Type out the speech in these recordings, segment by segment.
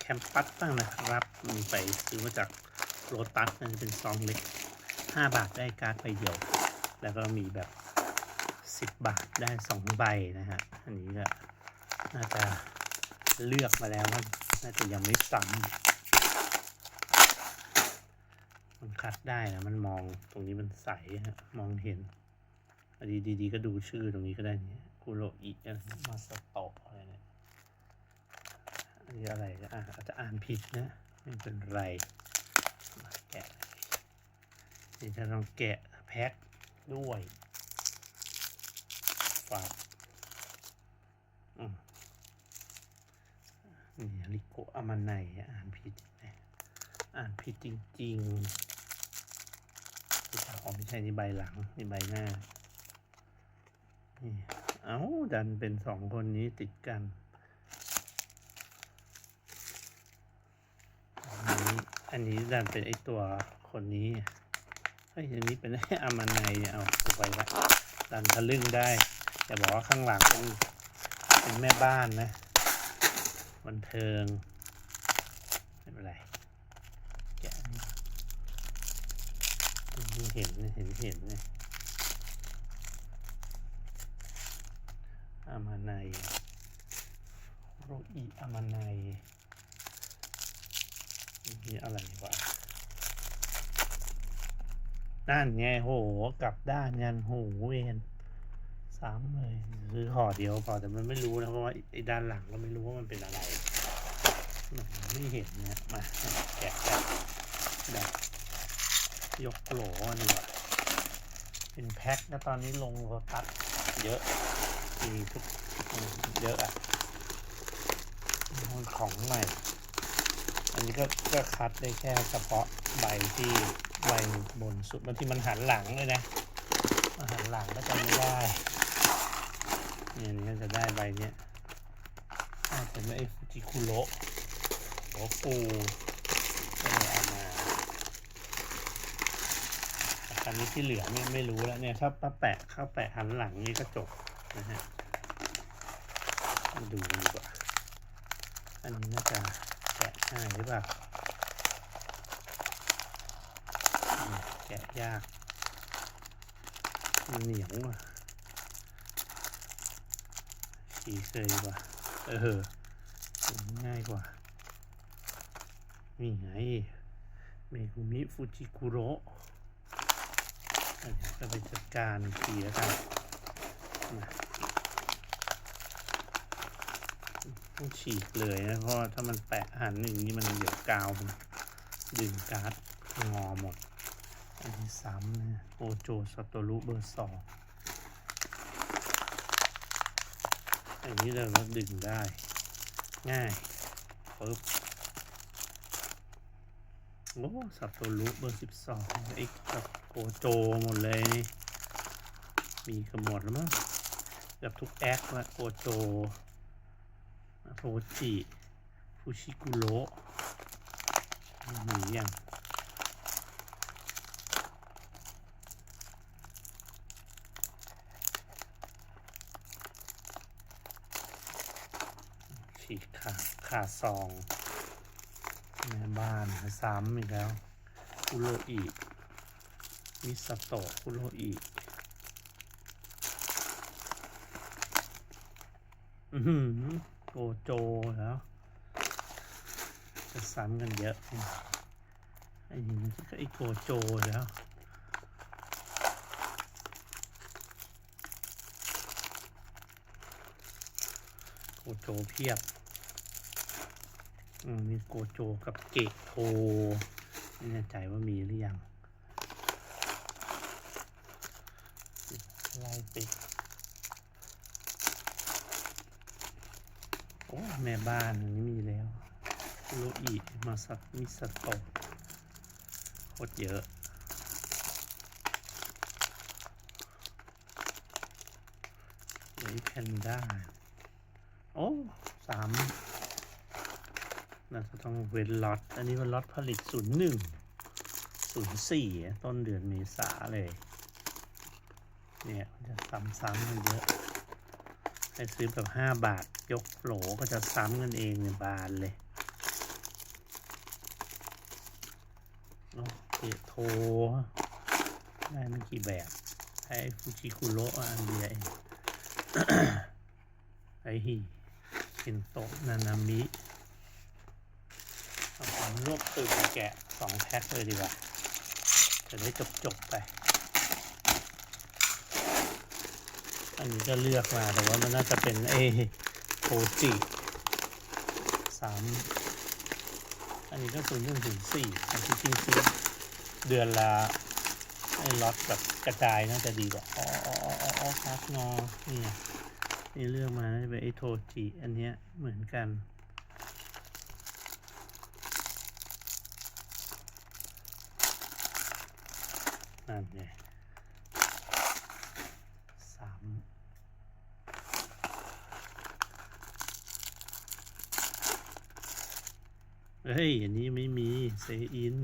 แคมปัสบ้างนะครับมีไปซื้อมาจากโรตัสมันจะเป็นซองเล็ก 5 บาทได้การ์ดใบเดียว แล้วก็มีแบบ 10 บาทได้ 2 ใบนะฮะ อันนี้ก็น่าจะเลือกมาแล้วว่าน่าจะยังไม่ซ้ำมันคัดได้นะ มันมองตรงนี้มันใสฮะ มองเห็นอดีดีๆก็ดูชื่อตรงนี้ก็ได้เนี่ยคุโรอิอะไรมาสโตะ อะไรเนี่ยอันนี้อะไรอะอาจจะอ่านผิดนะ ไม่เป็นไรมาแกะนี่จะต้องแกะแพ็คด้วยฝากอืมนี่ริโกอามันไนอ่านผิดนะอ่านผิดจริงๆอ๋อไม่ใช่นี่ใบหลังนี่ใบหน้านี่เอ้าดันเป็นสองคนนี้ติดกันนี้ อันนี้ดันเป็นไอตัวคนนี้ เฮ้ยอันนี้เป็นอามันไนเนี่ยเอาไปละดันทะลึ่งได้แต่บอกว่าข้างหลังเป็นเป็นแม่บ้านนะบันเทิงไม่เป็นไรแกะเห็นเห็นเห็นเนี่ยอามาไนโรอีอามาไน นี่อะไรวะด้านไงโหกลับด้านยันโหเวนสามเลยคือห่อเดียวพอแต่มันไม่รู้นะเพราะว่าไอ้ด้านหลังก็ไม่รู้ว่ามันเป็นอะไรมไม่เห็นนี่ยมาแกะแกะแบบยกโหลดีกว่าเป็นแพ็คนะตอนนี้ลงโรตัสเยอะมีทุกเยอะอะของใหม่ อันนี้ก็ก็คัดได้แค่เฉพาะใบที่ใบบนสุดบางทีมันหันหลังเลยนะมันหันหลังก็จะไม่ได้เนี่ยนี่ก็จะได้ใบเนี้ยอาจจะไม่ไอ้ฟูจิคุโระโอปูก็เลยเอามาแต่อันนี้ที่เหลือไม่ไม่รู้แล้วเนี่ยถ้าป้าแปะเข้าแปะหันหลังนี่ก็จบนะฮะมาดูดีกว่าอันนี้น่าจะ แกะง่ายหรือเปล่าแกะยากเหนียวอะฉีกเลยกว่า เออง่ายกว่า นี่ไง เมกุมิฟูจิคุโระจะไปจัดการอีกทีแล้กันมา ต้องฉีกเลยนะ เพราะถ้ามันแปะหันอย่างนี้มันเดี๋ยวกาวมันดึงการ์ดงอหมด อันที่ซ้ำนะโอโจสโตรุเบอร์สองอันนี้เราก็ดึงได้ ง่ายปึ๊บโอ้สัตโตรุเบอร์สิบสองไอ้กับโกโจหมดเลยนี่มีกันหมดแล้วมั้งเกับทุกแอคละโกโจ โทจิฟูชิกุโระมีอย่างฉีกขาดขาดซองแม่บ้านซ้ำอีกแล้วคุโรอิมิสโตะคุโรอิอือหือ โกโจแล้วจะซ้ำกันเยอะไอ้นี่ก็ไอ้โกโจแล้วโกโจเพียบมีโกโจกับเกะโทไม่แน่ใจว่ามีหรือยังไล่ติด โอ้แม่บ้านอันนี้มีแล้วโรอิมาสัตมิสโตโคตรเยอะเลยแพนด้าโอ้สามเราจะต้องเว้นล็อต อันนี้เป็นล็อตผลิตศูนย์หนึ่งศูนย์สี่ต้นเดือนเมษาเลย เนี่ย จะซ้ำๆกันเยอะ ให้ซื้อแบบห้าบาท ยกโหลก็จะซ้ำกันเองเนี่ยบาทเลยโอเคโทได้ไม่กี่แบบไอฟูจิคุโรอันเดียเองไอฮีเินโตะนานามิของรวบตึกแกะสองแพ็คเลยดีกว่า จะได้จบจบไป อันนี้จะเลือกมาแต่ว่ามันน่าจะเป็นเอโทจิสามอันนี้ก็ศูนย์หนึ่งศูนย์สี่อันที่จริงซื้อเดือนละไอ้ล็อตแบบกระจายน่าจะดีกว่าอ๋ออ๋ออ๋ออ๋ออ๋อคัสงอนี่นี่เลือกมาน่าจะเป็นไอโทจิอันเนี้ยเหมือนกันไงสาม เฮ้ย อันนี้ไม่มี เซอิน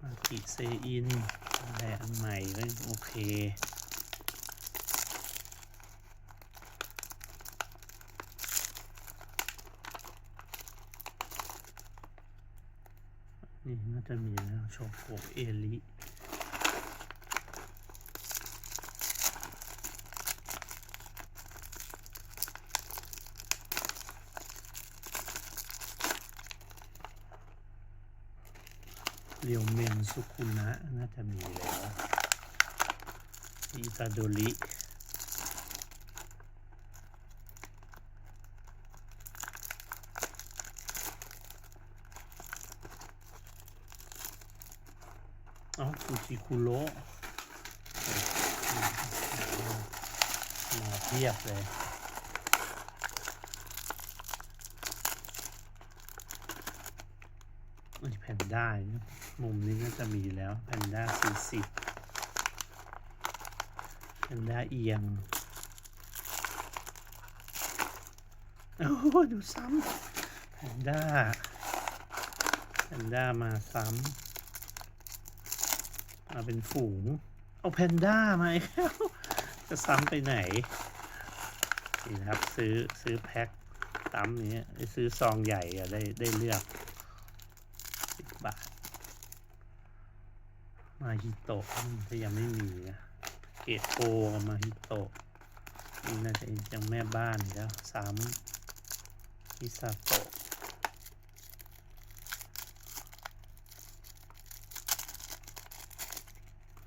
มากิเซอินอะไรอันใหม่เลยโอเค นี่น่าจะมีแล้วโชโกเอลิ เรียวเมนสุคุนะน่าจะมีแล้วอิตาโดริอ้าฟูจิคุโรมาเทียบเลยอันนี้แพนได้นะ มุมนี้ก็จะมีแล้วแพนด้าสี่สิบแพนด้าเอียง โอ้ดูซ้ำแพนด้าแพนด้ามาซ้ำมาเป็นฝูง เอาแพนด้ามาอีกแล้วจะซ้ำไปไหน นี่นะครับ ซื้อซื้อแพ็คซ้ำอย่างเนี้ยซื้อซองใหญ่อะได้ได้เลือก สิบบาท มาฮิโตะถ้ายังไม่มีเกตโอกับมาฮิโตะนี่น่าจะยังแม่บ้านแล้วสามฮิซาโตะ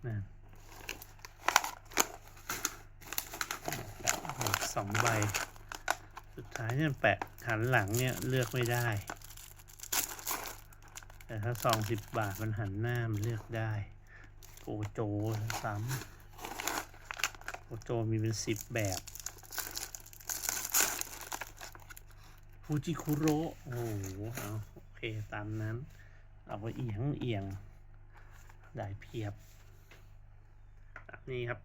นั่นสองใบ สุดท้ายเนี่ยแปะหันหลังเนี่ยเลือกไม่ได้ แต่ถ้าซองสิบบาทมันหันหน้ามันเลือกได้ โกโจซ้ำโกโจมีเป็นสิบแบบฟูจิคุโรโอ้โหเอาโอเค ตามนั้นเอาไปเอียงเอียง ได้เพียบ นี่ครับ